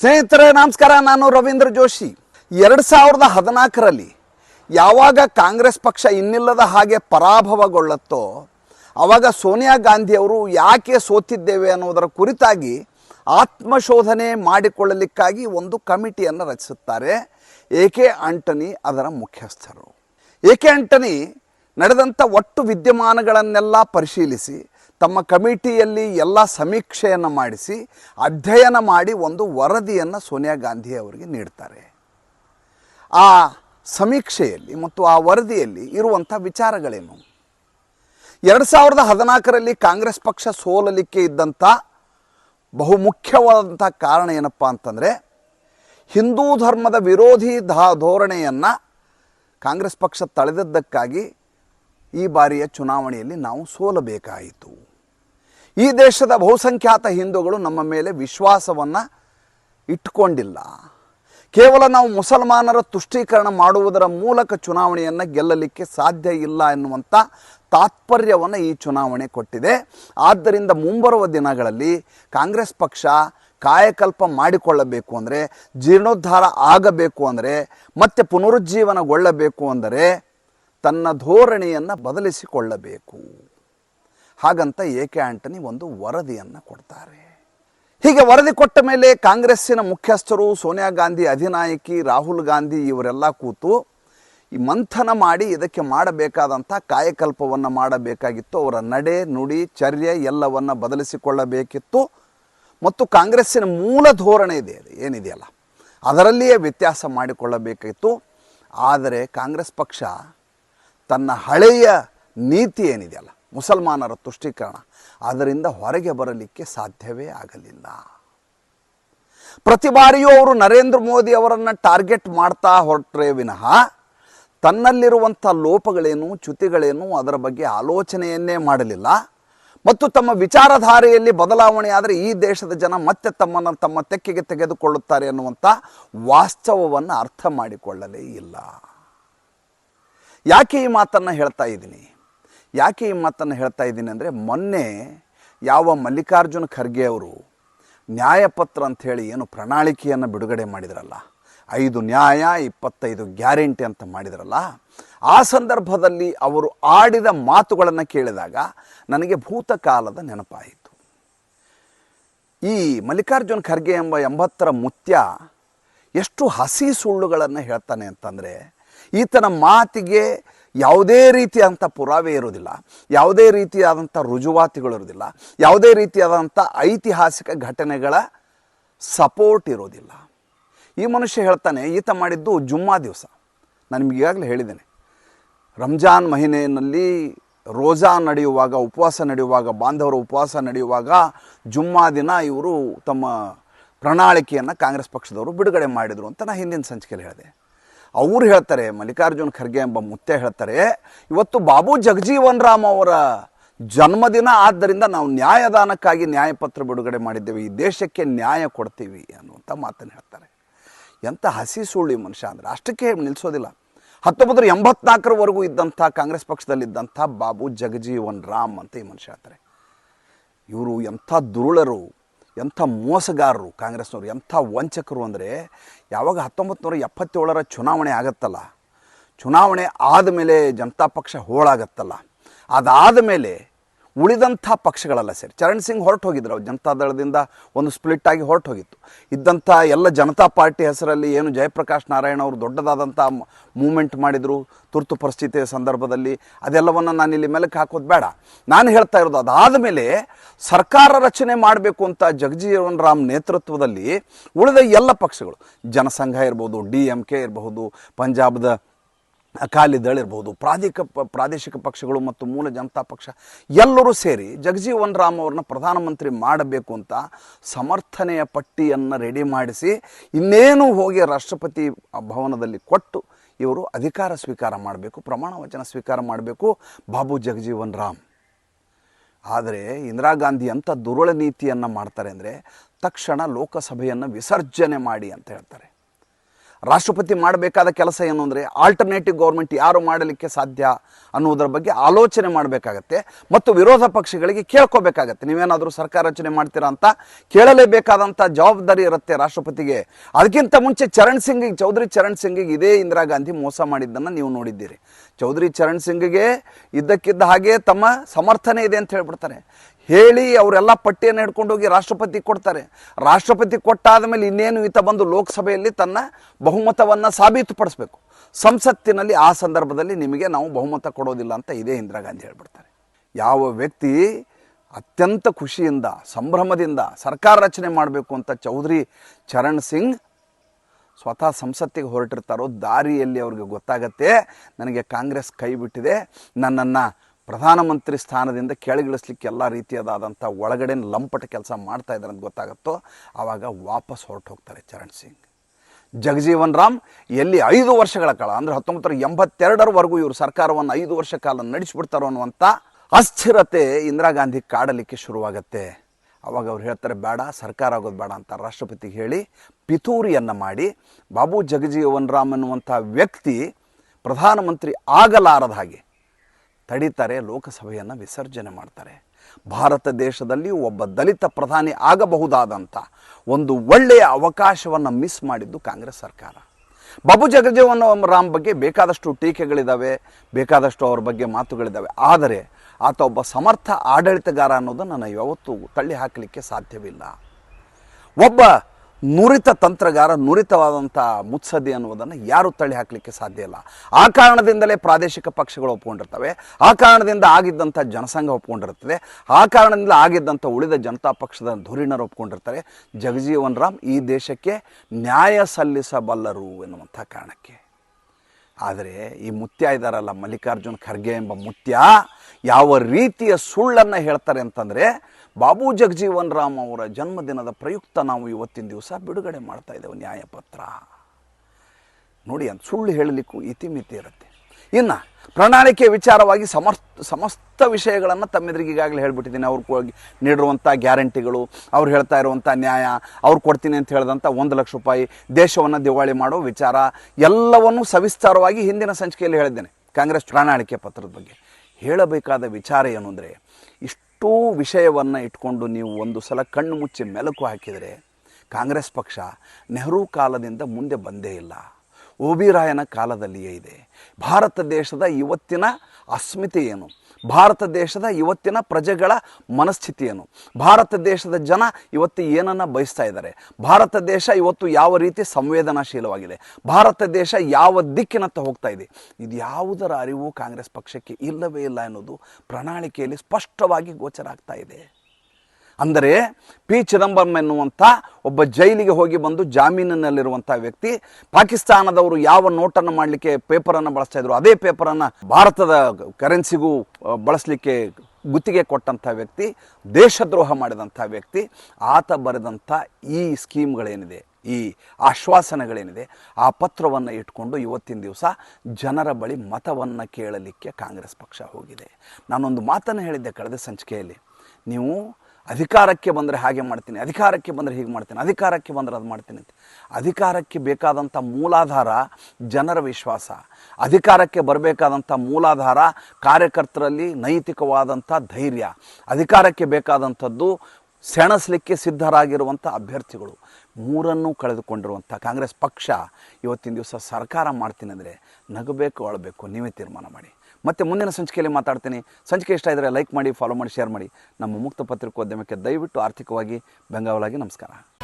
ಸ್ನೇಹಿತರೆ, ನಮಸ್ಕಾರ. ನಾನು ರವೀಂದ್ರ ಜೋಶಿ. ಎರಡು ಸಾವಿರದ ಹದಿನಾಲ್ಕರಲ್ಲಿ ಯಾವಾಗ ಕಾಂಗ್ರೆಸ್ ಪಕ್ಷ ಇನ್ನಿಲ್ಲದ ಹಾಗೆ ಪರಾಭವಗೊಳ್ಳುತ್ತೋ ಆವಾಗ ಸೋನಿಯಾ ಗಾಂಧಿಯವರು ಯಾಕೆ ಸೋತಿದ್ದೇವೆ ಅನ್ನೋದರ ಕುರಿತಾಗಿ ಆತ್ಮಶೋಧನೆ ಮಾಡಿಕೊಳ್ಳಲಿಕ್ಕಾಗಿ ಒಂದು ಕಮಿಟಿಯನ್ನು ರಚಿಸುತ್ತಾರೆ ಎ ಕೆ ಆಂಟನಿ ಅದರ ಮುಖ್ಯಸ್ಥರು. ಎ ಕೆ ಆಂಟನಿ ನಡೆದಂಥ ಒಟ್ಟು ವಿದ್ಯಮಾನಗಳನ್ನೆಲ್ಲ ಪರಿಶೀಲಿಸಿ ತಮ್ಮ ಕಮಿಟಿಯಲ್ಲಿ ಎಲ್ಲ ಸಮೀಕ್ಷೆಯನ್ನು ಮಾಡಿಸಿ, ಅಧ್ಯಯನ ಮಾಡಿ ಒಂದು ವರದಿಯನ್ನು ಸೋನಿಯಾ ಗಾಂಧಿ ಅವರಿಗೆ ನೀಡ್ತಾರೆ. ಆ ಸಮೀಕ್ಷೆಯಲ್ಲಿ ಮತ್ತು ಆ ವರದಿಯಲ್ಲಿ ಇರುವಂಥ ವಿಚಾರಗಳೇನು? ಎರಡು ಸಾವಿರದ ಹದಿನಾಲ್ಕರಲ್ಲಿ ಕಾಂಗ್ರೆಸ್ ಪಕ್ಷ ಸೋಲಲಿಕ್ಕೆ ಇದ್ದಂಥ ಬಹುಮುಖ್ಯವಾದಂಥ ಕಾರಣ ಏನಪ್ಪ ಅಂತಂದರೆ, ಹಿಂದೂ ಧರ್ಮದ ವಿರೋಧಿ ಧಾ ಧೋರಣೆಯನ್ನು ಕಾಂಗ್ರೆಸ್ ಪಕ್ಷ ತಳೆದದ್ದಕ್ಕಾಗಿ ಈ ಬಾರಿಯ ಚುನಾವಣೆಯಲ್ಲಿ ನಾವು ಸೋಲಬೇಕಾಯಿತು. ಈ ದೇಶದ ಬಹುಸಂಖ್ಯಾತ ಹಿಂದೂಗಳು ನಮ್ಮ ಮೇಲೆ ವಿಶ್ವಾಸವನ್ನು ಇಟ್ಟುಕೊಂಡಿಲ್ಲ ಕೇವಲ ನಾವು ಮುಸಲ್ಮಾನರ ತುಷ್ಟೀಕರಣ ಮಾಡುವುದರ ಮೂಲಕ ಚುನಾವಣೆಯನ್ನು ಗೆಲ್ಲಲಿಕ್ಕೆ ಸಾಧ್ಯ ಇಲ್ಲ ಎನ್ನುವಂಥ ತಾತ್ಪರ್ಯವನ್ನು ಈ ಚುನಾವಣೆ ಕೊಟ್ಟಿದೆ. ಆದ್ದರಿಂದ ಮುಂಬರುವ ದಿನಗಳಲ್ಲಿ ಕಾಂಗ್ರೆಸ್ ಪಕ್ಷ ಕಾಯಕಲ್ಪ ಮಾಡಿಕೊಳ್ಳಬೇಕು ಅಂದರೆ, ಜೀರ್ಣೋದ್ಧಾರ ಆಗಬೇಕು ಅಂದರೆ, ಮತ್ತೆ ಪುನರುಜ್ಜೀವನಗೊಳ್ಳಬೇಕು ಅಂದರೆ ತನ್ನ ಧೋರಣೆಯನ್ನು ಬದಲಿಸಿಕೊಳ್ಳಬೇಕು. ಹಾಗಂತ ಎ ಕೆ ಆಂಟನಿ ಒಂದು ವರದಿಯನ್ನು ಕೊಡ್ತಾರೆ? ಹೀಗೆ ವರದಿ ಕೊಟ್ಟ ಮೇಲೆ ಕಾಂಗ್ರೆಸ್ಸಿನ ಮುಖ್ಯಸ್ಥರು ಸೋನಿಯಾ ಗಾಂಧಿ, ಅಧಿನಾಯಕಿ, ರಾಹುಲ್ ಗಾಂಧಿ ಇವರೆಲ್ಲ ಕೂತು ಈ ಮಂಥನ ಮಾಡಿ ಇದಕ್ಕೆ ಮಾಡಬೇಕಾದಂಥ ಕಾಯಕಲ್ಪವನ್ನು ಮಾಡಬೇಕಾಗಿತ್ತು. ಅವರ ನಡೆ, ನುಡಿ, ಚರ್ಯೆ ಎಲ್ಲವನ್ನು ಬದಲಿಸಿಕೊಳ್ಳಬೇಕಿತ್ತು. ಮತ್ತು ಕಾಂಗ್ರೆಸ್ಸಿನ ಮೂಲ ಧೋರಣೆ ಇದೆ ಏನಿದೆಯಲ್ಲ, ಅದರಲ್ಲಿಯೇ ವ್ಯತ್ಯಾಸ ಮಾಡಿಕೊಳ್ಳಬೇಕಿತ್ತು. ಆದರೆ ಕಾಂಗ್ರೆಸ್ ಪಕ್ಷ ತನ್ನ ಹಳೆಯ ನೀತಿ ಏನಿದೆಯಲ್ಲ ಮುಸಲ್ಮಾನರ ತುಷ್ಟೀಕರಣ. ಅದರಿಂದ ಹೊರಗೆ ಬರಲಿಕ್ಕೆ ಸಾಧ್ಯವೇ ಆಗಲಿಲ್ಲ. ಪ್ರತಿ ಬಾರಿಯೂ ಅವರು ನರೇಂದ್ರ ಮೋದಿ ಅವರನ್ನು ಟಾರ್ಗೆಟ್ ಮಾಡ್ತಾ ಹೊರಟ್ರೆ ವಿನಃ ತನ್ನಲ್ಲಿರುವಂಥ ಲೋಪಗಳೇನು, ಚ್ಯುತಿಗಳೇನು ಅದರ ಬಗ್ಗೆ ಆಲೋಚನೆಯನ್ನೇ ಮಾಡಲಿಲ್ಲ. ಮತ್ತು ತಮ್ಮ ವಿಚಾರಧಾರೆಯಲ್ಲಿ ಬದಲಾವಣೆ ಆದರೆ ಈ ದೇಶದ ಜನ ಮತ್ತೆ ತಮ್ಮನ್ನು ತಮ್ಮ ತೆಕ್ಕೆಗೆ ತೆಗೆದುಕೊಳ್ಳುತ್ತಾರೆ ಅನ್ನುವಂಥ ವಾಸ್ತವವನ್ನು ಅರ್ಥ ಮಾಡಿಕೊಳ್ಳಲೇ ಇಲ್ಲ. ಯಾಕೆ ಈ ಮಾತನ್ನು ಹೇಳ್ತಾ ಇದ್ದೀನಿ? ಯಾಕೆ ಈ ಮಾತನ್ನು ಹೇಳ್ತಾ ಇದ್ದೀನಿ ಅಂದರೆ ಮೊನ್ನೆ ಯಾವ ಮಲ್ಲಿಕಾರ್ಜುನ ಖರ್ಗೆ ಅವರು ನ್ಯಾಯಪತ್ರ ಅಂಥೇಳಿ ಏನು ಪ್ರಣಾಳಿಕೆಯನ್ನು ಬಿಡುಗಡೆ ಮಾಡಿದ್ರಲ್ಲ, ಐದು ನ್ಯಾಯ, ಇಪ್ಪತ್ತೈದು ಗ್ಯಾರಂಟಿ ಅಂತ ಮಾಡಿದ್ರಲ್ಲ, ಆ ಸಂದರ್ಭದಲ್ಲಿ ಅವರು ಆಡಿದ ಮಾತುಗಳನ್ನು ಕೇಳಿದಾಗ ನನಗೆ ಭೂತಕಾಲದ ನೆನಪಾಯಿತು. ಈ ಮಲ್ಲಿಕಾರ್ಜುನ ಖರ್ಗೆ ಎಂಬ ಎಂಬತ್ತರ ಮುತ್ಯ ಎಷ್ಟು ಹಸಿ ಸುಳ್ಳುಗಳನ್ನು ಹೇಳ್ತಾನೆ ಅಂತಂದರೆ ಈತನ ಮಾತಿಗೆ ಯಾವುದೇ ರೀತಿಯಾದಂಥ ಪುರಾವೆ ಇರೋದಿಲ್ಲ ಯಾವುದೇ ರೀತಿಯಾದಂಥ ರುಜುವಾತಿಗಳು ಇರೋದಿಲ್ಲ ಯಾವುದೇ ರೀತಿಯಾದಂಥ ಐತಿಹಾಸಿಕ ಘಟನೆಗಳ ಸಪೋರ್ಟ್ ಇರೋದಿಲ್ಲ ಈ ಮನುಷ್ಯ ಹೇಳ್ತಾನೆ, ಈತ ಮಾಡಿದ್ದು ಜುಮ್ಮಾ ದಿವಸ. ನಾನು ನಿಮ್ಗೆ ಈಗಾಗಲೇ ಹೇಳಿದ್ದೇನೆ. ರಂಜಾನ್ ಮಹಿನೆಯಲ್ಲಿ ರೋಜಾ ನಡೆಯುವಾಗ, ಉಪವಾಸ ನಡೆಯುವಾಗ, ಬಾಂಧವರ ಉಪವಾಸ ನಡೆಯುವಾಗ ಜುಮ್ಮಾ ದಿನ ಇವರು ತಮ್ಮ ಪ್ರಣಾಳಿಕೆಯನ್ನು ಕಾಂಗ್ರೆಸ್ ಪಕ್ಷದವರು ಬಿಡುಗಡೆ ಮಾಡಿದರು ಅಂತ ನಾನು ಹಿಂದಿನ ಸಂಚಿಕೆಯಲ್ಲಿ ಹೇಳಿದೆ. ಅವರು ಹೇಳ್ತಾರೆ, ಮಲ್ಲಿಕಾರ್ಜುನ್ ಖರ್ಗೆ ಎಂಬ ಮುತ್ತೆ ಹೇಳ್ತಾರೆ, ಇವತ್ತು ಬಾಬು ಜಗಜೀವನ್ ರಾಮ್ ಅವರ ಜನ್ಮದಿನ, ಆದ್ದರಿಂದ ನಾವು ನ್ಯಾಯದಾನಕ್ಕಾಗಿ ನ್ಯಾಯಪತ್ರ ಬಿಡುಗಡೆ ಮಾಡಿದ್ದೇವೆ, ಈ ದೇಶಕ್ಕೆ ನ್ಯಾಯ ಕೊಡ್ತೀವಿ ಅನ್ನುವಂಥ ಮಾತನ್ನು ಹೇಳ್ತಾರೆ. ಎಂಥ ಹಸಿ ಸುಳ್ಳಿ ಮನುಷ್ಯ. ಅಂದರೆ ಅಷ್ಟಕ್ಕೆ ನಿಲ್ಲಿಸೋದಿಲ್ಲ ಹತ್ತೊಂಬತ್ತು ಎಂಬತ್ನಾಲ್ಕರವರೆಗೂ ಇದ್ದಂಥ ಕಾಂಗ್ರೆಸ್ ಪಕ್ಷದಲ್ಲಿದ್ದಂಥ ಬಾಬು ಜಗಜೀವನ್ ರಾಮ್ ಅಂತ ಈ ಮನುಷ್ಯ ಹೇಳ್ತಾರೆ. ಇವರು ಎಂಥ ದುರುಳರು. ಎಂಥ ಮೋಸಗಾರರು ಕಾಂಗ್ರೆಸ್ನವರು, ಎಂಥ ವಂಚಕರು ಅಂದರೆ ಯಾವಾಗ ಹತ್ತೊಂಬತ್ತು ನೂರ ಎಪ್ಪತ್ತೇಳರ ಚುನಾವಣೆ ಆಗತ್ತಲ್ಲ, ಚುನಾವಣೆ ಆದಮೇಲೆ ಜನತಾ ಪಕ್ಷ ಹೋಳಾಗತ್ತಲ್ಲ. ಅದಾದ ಮೇಲೆ ಉಳಿದಂಥ ಪಕ್ಷಗಳೆಲ್ಲ ಸೇರಿ. ಚರಣ್ ಸಿಂಗ್ ಹೊರಟು ಹೋಗಿದ್ರು ಅವ್ರು ಜನತಾ ದಳದಿಂದ ಒಂದು ಸ್ಪ್ಲಿಟ್ ಆಗಿ ಹೊರಟು ಹೋಗಿತ್ತು ಇದ್ದಂಥ ಎಲ್ಲ ಜನತಾ ಪಾರ್ಟಿ ಹೆಸರಲ್ಲಿ ಏನು ಜಯಪ್ರಕಾಶ್ ನಾರಾಯಣ ಅವರು ದೊಡ್ಡದಾದಂಥ ಮೂಮೆಂಟ್ ಮಾಡಿದರು. ತುರ್ತು ಪರಿಸ್ಥಿತಿಯ ಸಂದರ್ಭದಲ್ಲಿ ಅದೆಲ್ಲವನ್ನು ನಾನು ಇಲ್ಲಿ ಮೇಲಕ್ಕೆ ಹಾಕೋದು ಬೇಡ. ನಾನು ಹೇಳ್ತಾ ಇರೋದು ಅದಾದ ಮೇಲೆ ಸರ್ಕಾರ ರಚನೆ ಮಾಡಬೇಕು ಅಂತ ಜಗಜೀವನ್ ರಾಮ್ ನೇತೃತ್ವದಲ್ಲಿ ಉಳಿದ ಎಲ್ಲ ಪಕ್ಷಗಳು, ಜನಸಂಘ ಇರ್ಬೋದು, ಡಿ ಎಂ ಕೆ ಇರಬಹುದು, ಪಂಜಾಬ್ದ ಅಕಾಲಿ ದಳ ಇರ್ಬೋದು ಪ್ರಾದೇಶಿಕ ಪ, ಪ್ರಾದೇಶಿಕ ಪಕ್ಷಗಳು ಮತ್ತು ಮೂಲ ಜನತಾ ಪಕ್ಷ ಎಲ್ಲರೂ ಸೇರಿ ಜಗಜೀವನ್ ರಾಮ್ ಅವ್ರನ್ನ ಪ್ರಧಾನಮಂತ್ರಿ ಮಾಡಬೇಕು ಅಂತ ಸಮರ್ಥನೆಯ ಪಟ್ಟಿಯನ್ನು ರೆಡಿ ಮಾಡಿಸಿ ಇನ್ನೇನು ಹೋಗಿ ರಾಷ್ಟ್ರಪತಿ ಭವನದಲ್ಲಿ ಕೊಟ್ಟು ಇವರು ಅಧಿಕಾರ ಸ್ವೀಕಾರ ಮಾಡಬೇಕು, ಪ್ರಮಾಣ ವಚನ ಸ್ವೀಕಾರ ಮಾಡಬೇಕು ಬಾಬು ಜಗಜೀವನ್ ರಾಮ್. ಆದರೆ ಇಂದಿರಾ ಗಾಂಧಿ ಅಂಥ ದುರುಳ ನೀತಿಯನ್ನು ಮಾಡ್ತಾರೆ ಅಂದರೆ ತಕ್ಷಣ ಲೋಕಸಭೆಯನ್ನು ವಿಸರ್ಜನೆ ಮಾಡಿ ಅಂತ ಹೇಳ್ತಾರೆ. ರಾಷ್ಟ್ರಪತಿ ಮಾಡಬೇಕಾದ ಕೆಲಸ ಏನು ಅಂದರೆ ಆಲ್ಟರ್ನೇಟಿವ್ ಗೌರ್ಮೆಂಟ್ ಯಾರು ಮಾಡಲಿಕ್ಕೆ ಸಾಧ್ಯ ಅನ್ನುವುದರ ಬಗ್ಗೆ ಆಲೋಚನೆ ಮಾಡಬೇಕಾಗತ್ತೆ ಮತ್ತು ವಿರೋಧ ಪಕ್ಷಗಳಿಗೆ ಕೇಳ್ಕೋಬೇಕಾಗತ್ತೆ. ನೀವೇನಾದರೂ ಸರ್ಕಾರ ರಚನೆ ಮಾಡ್ತೀರಾ ಅಂತ ಕೇಳಲೇಬೇಕಾದಂಥ ಜವಾಬ್ದಾರಿ ಇರುತ್ತೆ ರಾಷ್ಟ್ರಪತಿಗೆ. ಅದಕ್ಕಿಂತ ಮುಂಚೆ ಚರಣ್ ಸಿಂಗಿಗೆ ಚೌಧರಿ ಚರಣ್ ಸಿಂಗಿಗೆ ಇದೇ ಇಂದಿರಾ ಗಾಂಧಿ ಮೋಸ ಮಾಡಿದ್ದನ್ನು ನೀವು ನೋಡಿದ್ದೀರಿ. ಚೌಧರಿ ಚರಣ್ ಸಿಂಗ್ಗೆ ಇದ್ದಕ್ಕಿದ್ದ ಹಾಗೆ ತಮ್ಮ ಸಮರ್ಥನೆ ಇದೆ ಅಂತ ಹೇಳ್ಬಿಡ್ತಾರೆ. ಹೇಳಿ ಅವರೆಲ್ಲ ಪಟ್ಟಿಯನ್ನು ಹಿಡ್ಕೊಂಡು ಹೋಗಿ ರಾಷ್ಟ್ರಪತಿ ಕೊಡ್ತಾರೆ. ರಾಷ್ಟ್ರಪತಿ ಕೊಟ್ಟಾದ ಮೇಲೆ ಇನ್ನೇನು ಈತ ಬಂದು ಲೋಕಸಭೆಯಲ್ಲಿ ತನ್ನ ಬಹುಮತವನ್ನು ಸಾಬೀತುಪಡಿಸ್ಬೇಕು. ಸಂಸತ್ತಿನಲ್ಲಿ ಆ ಸಂದರ್ಭದಲ್ಲಿ ನಿಮಗೆ ನಾವು ಬಹುಮತ ಕೊಡೋದಿಲ್ಲ ಅಂತ ಇದೇ ಇಂದಿರಾ ಗಾಂಧಿ ಹೇಳ್ಬಿಡ್ತಾರೆ. ಯಾವ ವ್ಯಕ್ತಿ ಅತ್ಯಂತ ಖುಷಿಯಿಂದ, ಸಂಭ್ರಮದಿಂದ ಸರ್ಕಾರ ರಚನೆ ಮಾಡಬೇಕು ಅಂತ ಚೌಧರಿ ಚರಣ್ ಸಿಂಗ್ ಸ್ವತಃ ಸಂಸತ್ತಿಗೆ ಹೊರಟಿರ್ತಾರೋ ದಾರಿಯಲ್ಲಿ ಅವ್ರಿಗೆ ಗೊತ್ತಾಗತ್ತೆ. ನನಗೆ ಕಾಂಗ್ರೆಸ್ ಕೈ ಬಿಟ್ಟಿದೆ. ನನ್ನನ್ನು ಪ್ರಧಾನಮಂತ್ರಿ ಸ್ಥಾನದಿಂದ ಕೆಳಗಿಳಿಸ್ಲಿಕ್ಕೆ ಎಲ್ಲ ರೀತಿಯದಾದಂಥ ಒಳಗಡೆ ಲಂಪಟ ಕೆಲಸ ಮಾಡ್ತಾ ಇದ್ದಾರೆ ಅಂತ ಗೊತ್ತಾಗುತ್ತೋ, ಆವಾಗ ವಾಪಸ್ ಹೊರಟು ಹೋಗ್ತಾರೆ ಚರಣ್ ಸಿಂಗ್. ಜಗಜೀವನ್ ರಾಮ್ ಎಲ್ಲಿ ಐದು ವರ್ಷಗಳ ಕಾಲ, ಅಂದರೆ ಹತ್ತೊಂಬತ್ತು ಎಂಬತ್ತೆರಡರವರೆಗೂ ಇವರು ಸರ್ಕಾರವನ್ನು ಐದು ವರ್ಷ ಕಾಲ ನಡೆಸಿಬಿಡ್ತಾರೋ ಅನ್ನುವಂಥ ಅಸ್ಥಿರತೆ ಇಂದಿರಾ ಗಾಂಧಿ ಕಾಡಲಿಕ್ಕೆ ಶುರುವಾಗತ್ತೆ. ಅವಾಗ ಅವ್ರು ಹೇಳ್ತಾರೆ, ಬೇಡ, ಸರ್ಕಾರ ಆಗೋದು ಬೇಡ ಅಂತ ರಾಷ್ಟ್ರಪತಿಗೆ ಹೇಳಿ ಪಿತೂರಿಯನ್ನು ಮಾಡಿ, ಬಾಬು ಜಗಜೀವನ್ ರಾಮ್ ಅನ್ನುವಂಥ ವ್ಯಕ್ತಿ ಪ್ರಧಾನಮಂತ್ರಿ ಆಗಲಾರದ ಹಾಗೆ ತಡೀತಾರೆ, ಲೋಕಸಭೆಯನ್ನು ವಿಸರ್ಜನೆ ಮಾಡ್ತಾರೆ. ಭಾರತ ದೇಶದಲ್ಲಿ ಒಬ್ಬ ದಲಿತ ಪ್ರಧಾನಿ ಆಗಬಹುದಾದಂಥ ಒಂದು ಒಳ್ಳೆಯ ಅವಕಾಶವನ್ನು ಮಿಸ್ ಮಾಡಿದ್ದು ಕಾಂಗ್ರೆಸ್ ಸರ್ಕಾರ. ಬಾಬು ಜಗಜೀವನ್ ರಾಮ್ ಬಗ್ಗೆ ಬೇಕಾದಷ್ಟು ಟೀಕೆಗಳಿದ್ದಾವೆ ಬೇಕಾದಷ್ಟು ಅವ್ರ ಬಗ್ಗೆ ಮಾತುಗಳಿದ್ದಾವೆ ಆದರೆ ಆತ ಒಬ್ಬ ಸಮರ್ಥ ಆಡಳಿತಗಾರ ಅನ್ನೋದನ್ನು ನಾನು ಯಾವತ್ತೂ ತಳ್ಳಿ ಹಾಕಲಿಕ್ಕೆ ಸಾಧ್ಯವಿಲ್ಲ. ಒಬ್ಬ ನುರಿತ ತಂತ್ರಗಾರ ನುರಿತವಾದಂಥ ಮುತ್ಸದ್ದಿ ಅನ್ನುವುದನ್ನು ಯಾರೂ ತಳ್ಳಿ ಹಾಕಲಿಕ್ಕೆ ಸಾಧ್ಯ ಇಲ್ಲ. ಆ ಕಾರಣದಿಂದಲೇ ಪ್ರಾದೇಶಿಕ ಪಕ್ಷಗಳು ಒಪ್ಕೊಂಡಿರ್ತವೆ. ಆ ಕಾರಣದಿಂದ ಆಗಿದ್ದಂಥ ಜನಸಂಘ ಒಪ್ಕೊಂಡಿರ್ತದೆ. ಆ ಕಾರಣದಿಂದ ಆಗಿದ್ದಂಥ ಉಳಿದ ಜನತಾ ಪಕ್ಷದ ಧುರೀಣರು ಒಪ್ಕೊಂಡಿರ್ತಾರೆ. ಜಗಜೀವನ್ ರಾಮ್, ಈ ದೇಶಕ್ಕೆ ನ್ಯಾಯ ಸಲ್ಲಿಸಬಲ್ಲರು ಎನ್ನುವಂಥ ಕಾರಣಕ್ಕೆ. ಆದರೆ ಈ ಮುತ್ಯ ಇದ್ದಾರಲ್ಲ ಮಲ್ಲಿಕಾರ್ಜುನ್ ಖರ್ಗೆ ಎಂಬ ಮುತ್ಯ ಯಾವ ರೀತಿಯ ಸುಳ್ಳನ್ನು ಹೇಳ್ತಾರೆ ಅಂತಂದರೆ ಬಾಬು ಜಗಜೀವನ್ ರಾಮ್ ಅವರ ಜನ್ಮದಿನದ ಪ್ರಯುಕ್ತ ನಾವು ಇವತ್ತಿನ ದಿವಸ ಬಿಡುಗಡೆ ಮಾಡ್ತಾ ಇದ್ದೇವೆ ನ್ಯಾಯಪತ್ರ. ನೋಡಿ ಅಂತ ಸುಳ್ಳು ಹೇಳಲಿಕ್ಕೂ ಇತಿಮಿತಿ ಇರುತ್ತೆ. ಇನ್ನು ಪ್ರಣಾಳಿಕೆ ವಿಚಾರವಾಗಿ ಸಮರ್ಥ, ಸಮಸ್ತ ವಿಷಯಗಳನ್ನು ತಮ್ಮೆದುರಿಗೆ ಈಗಾಗಲೇ ಹೇಳಿಬಿಟ್ಟಿದ್ದೀನಿ. ಅವ್ರು ನೀಡಿರುವಂಥ ಗ್ಯಾರಂಟಿಗಳು, ಅವ್ರು ಹೇಳ್ತಾ ಇರುವಂಥ ನ್ಯಾಯ, ಅವ್ರು ಕೊಡ್ತೀನಿ ಅಂತ ಹೇಳಿದಂಥ ಒಂದು ಲಕ್ಷ ರೂಪಾಯಿ ದೇಶವನ್ನು ದಿವಾಳಿ ಮಾಡೋ ವಿಚಾರ, ಎಲ್ಲವನ್ನೂ ಸವಿಸ್ತಾರವಾಗಿ ಹಿಂದಿನ ಸಂಚಿಕೆಯಲ್ಲಿ ಹೇಳಿದ್ದೇನೆ. ಕಾಂಗ್ರೆಸ್ ಪ್ರಣಾಳಿಕೆ ಪತ್ರದ ಬಗ್ಗೆ. ಹೇಳಬೇಕಾದ ವಿಚಾರ ಏನು ಅಂದರೆ, ಇಷ್ಟೂ ವಿಷಯವನ್ನು ಇಟ್ಕೊಂಡು ನೀವು ಒಂದು ಸಲ ಕಣ್ಣು ಮುಚ್ಚಿ ಮೆಲುಕು ಹಾಕಿದರೆ ಕಾಂಗ್ರೆಸ್ ಪಕ್ಷ ನೆಹರು ಕಾಲದಿಂದ ಮುಂದೆ ಬಂದೇ ಇಲ್ಲ. ಓಬಿರಾಯನ ಕಾಲದಲ್ಲಿಯೇ ಇದೆ. ಭಾರತ ದೇಶದ ಇವತ್ತಿನ ಅಸ್ಮಿತೆ ಏನು ಭಾರತ ದೇಶದ ಇವತ್ತಿನ ಪ್ರಜೆಗಳ ಮನಸ್ಥಿತಿ ಏನು ಭಾರತ ದೇಶದ ಜನ ಇವತ್ತು ಏನನ್ನು ಬಯಸ್ತಾ ಇದ್ದಾರೆ? ಭಾರತ ದೇಶ ಇವತ್ತು ಯಾವ ರೀತಿ ಸಂವೇದನಾಶೀಲವಾಗಿದೆ? ಭಾರತ ದೇಶ ಯಾವ ದಿಕ್ಕಿನತ್ತ ಹೋಗ್ತಾ ಇದೆ? ಇದು ಯಾವುದರ ಅರಿವು ಕಾಂಗ್ರೆಸ್ ಪಕ್ಷಕ್ಕೆ ಇಲ್ಲವೇ ಇಲ್ಲ ಅನ್ನೋದು ಪ್ರಣಾಳಿಕೆಯಲ್ಲಿ ಸ್ಪಷ್ಟವಾಗಿ ಗೋಚರ ಆಗ್ತಾ ಇದೆ. ಅಂದರೆ ಪಿ ಚಿದಂಬರಂ ಎನ್ನುವಂಥ ಒಬ್ಬ ಜೈಲಿಗೆ ಹೋಗಿ ಬಂದು ಜಾಮೀನಿನಲ್ಲಿರುವಂಥ ವ್ಯಕ್ತಿ, ಪಾಕಿಸ್ತಾನದವರು ಯಾವ ನೋಟನ್ನು ಮಾಡಲಿಕ್ಕೆ ಪೇಪರನ್ನು ಬಳಸ್ತಾ ಇದ್ರು, ಅದೇ ಪೇಪರನ್ನು ಭಾರತದ ಕರೆನ್ಸಿಗೂ ಬಳಸಲಿಕ್ಕೆ ಗುತ್ತಿಗೆ ಕೊಟ್ಟಂಥ ವ್ಯಕ್ತಿ, ದೇಶದ್ರೋಹ ಮಾಡಿದಂಥ ವ್ಯಕ್ತಿ, ಆತ ಬರೆದಂಥ ಈ ಸ್ಕೀಮ್ಗಳೇನಿದೆ, ಈ ಆಶ್ವಾಸನೆಗಳೇನಿದೆ, ಆ ಪತ್ರವನ್ನು ಇಟ್ಕೊಂಡು ಇವತ್ತಿನ ದಿವಸ ಜನರ ಬಳಿ ಮತವನ್ನು ಕೇಳಲಿಕ್ಕೆ ಕಾಂಗ್ರೆಸ್ ಪಕ್ಷ ಹೋಗಿದೆ. ನಾನೊಂದು ಮಾತನ್ನು ಹೇಳಿದ್ದೆ ಕಳೆದ ಸಂಚಿಕೆಯಲ್ಲಿ. ನೀವು ಅಧಿಕಾರಕ್ಕೆ ಬಂದರೆ ಹಾಗೆ ಮಾಡ್ತೀನಿ, ಅಧಿಕಾರಕ್ಕೆ ಬಂದರೆ ಹೀಗೆ ಮಾಡ್ತೀನಿ, ಅಧಿಕಾರಕ್ಕೆ ಬಂದರೆ ಅದು ಮಾಡ್ತೀನಿ ಅಂತ. ಅಧಿಕಾರಕ್ಕೆ ಬೇಕಾದಂಥ ಮೂಲಾಧಾರ ಜನರ ವಿಶ್ವಾಸ. ಅಧಿಕಾರಕ್ಕೆ ಬರಬೇಕಾದಂಥ ಮೂಲಾಧಾರ ಕಾರ್ಯಕರ್ತರಲ್ಲಿ ನೈತಿಕವಾದಂಥ ಧೈರ್ಯ. ಅಧಿಕಾರಕ್ಕೆ ಬೇಕಾದಂಥದ್ದು ಸೆಣಸಲಿಕ್ಕೆ ಸಿದ್ಧರಾಗಿರುವಂಥ ಅಭ್ಯರ್ಥಿಗಳು. ಮೂರನ್ನೂ ಕಳೆದುಕೊಂಡಿರುವಂಥ ಕಾಂಗ್ರೆಸ್ ಪಕ್ಷ ಇವತ್ತಿನ ದಿವಸ ಸರ್ಕಾರ ಮಾಡ್ತೀನಿ ಅಂದರೆ ನಗಬೇಕು, ಅಳಬೇಕು. ನೀವೇ ತೀರ್ಮಾನ ಮಾಡಿ. ಮತ್ತೆ ಮುಂದಿನ ಸಂಚಿಕೆಯಲ್ಲಿ ಮಾತಾಡ್ತೀನಿ. ಸಂಚಿಕೆ ಇಷ್ಟ ಇದ್ದರೆ ಲೈಕ್ ಮಾಡಿ ಫಾಲೋ ಮಾಡಿ ಶೇರ್ ಮಾಡಿ. ನಮ್ಮ ಮುಕ್ತ ಪತ್ರಿಕೋದ್ಯಮಕ್ಕೆ ದಯವಿಟ್ಟು ಆರ್ಥಿಕವಾಗಿ ಬೆಂಗಾವಲಾಗಿ ನಮಸ್ಕಾರ.